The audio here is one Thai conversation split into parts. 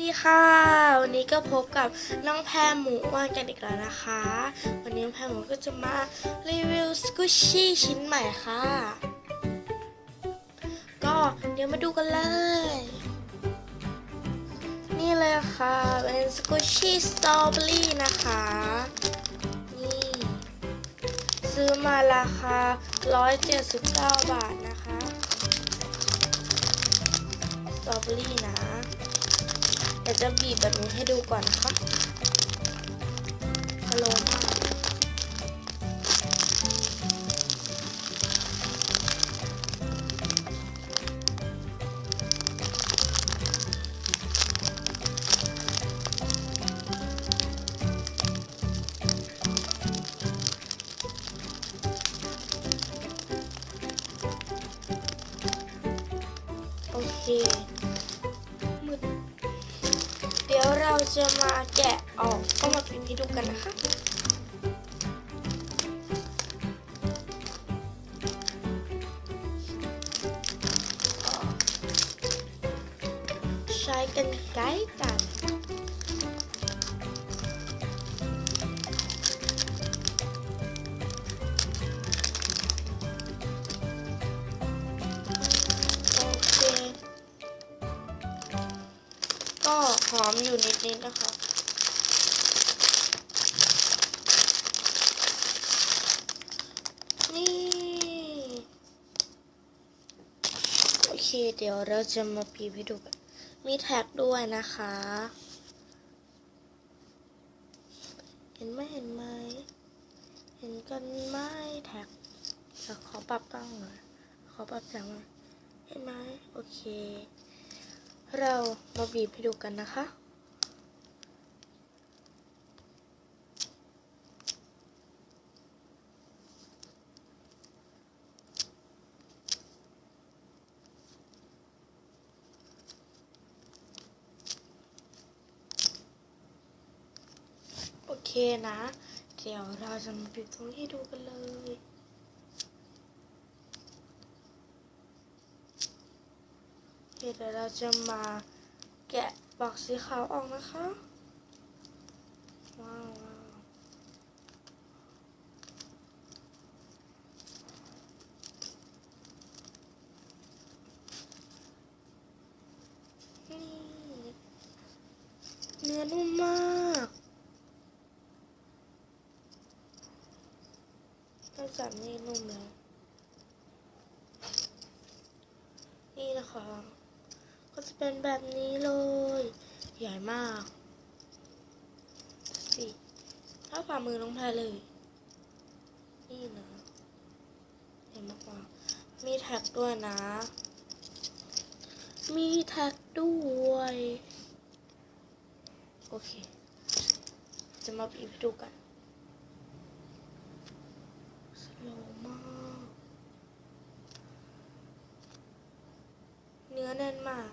ดีค่ะวันนี้ก็พบกับน้องแพรหมูอ้วนกันอีกแล้วนะคะ วันนี้น้องแพรหมูก็จะมารีวิวสกูชี่ชิ้นใหม่ค่ะ ก็เดี๋ยวมาดูกันเลย นี่เลยค่ะเป็นสกูชี่สตรอเบอรี่นะคะ นี่ ซื้อมาราคา 179 บาทนะคะสตรอเบอรี่นะ ดี๋ยวจะบีบแบบนี้ให้ดูก่อนนะคะฮัลโหลโอเคมืด จะมาแกะออกก็มาปิดให้ดูกันนะคะใช้กันไกลตัด หอมอยู่นิดๆนะคะนี่โอเค เดี๋ยวเราจะมาปีบให้ดูกันมีแท็กด้วยนะคะ เห็นไหมเห็นไหมเห็นกันไหมแท็กขอปรับกล้องหน่อยขอปรับแสงหน่อยเห็นไหมโอเค เรามาบีบให้ดูกันนะคะ โอเคนะ เดี๋ยวเราจะมาบีบตรงนี้ดูกันเลย เดี๋ยวเราจะมาแกะปลอกสีขาวออกนะคะ ว้าวเนื้อนุ่มมากถ้าจับนี่นุ่มเลยนี่นะคะ ก็จะเป็นแบบนี้เลย ใหญ่มากสิถ้าฝ่ามือน้องแพเลย นี่นะใหญ่มากๆมีแท็กด้วยนะ มีแท็กด้วย โอเค จะมาบีบให้ดูกันสโลว์มาก เนื้อแน่นมาก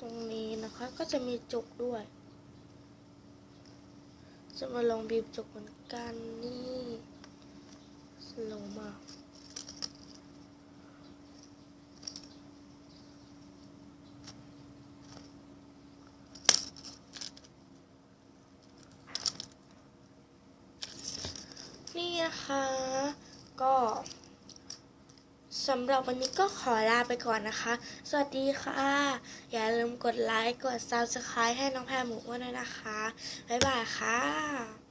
ตรงนี้นะคะก็จะมีจุกด้วย จะมาลองบีบจุกเหมือนกันนี่สโลมากนี่นะคะก็ สำหรับวันนี้ก็ขอลาไปก่อนนะคะ สวัสดีค่ะ อย่าลืมกดไลค์ กด subscribe ให้น้องแพรหมูอ้วนด้วยนะคะ บ๊ายบายค่ะ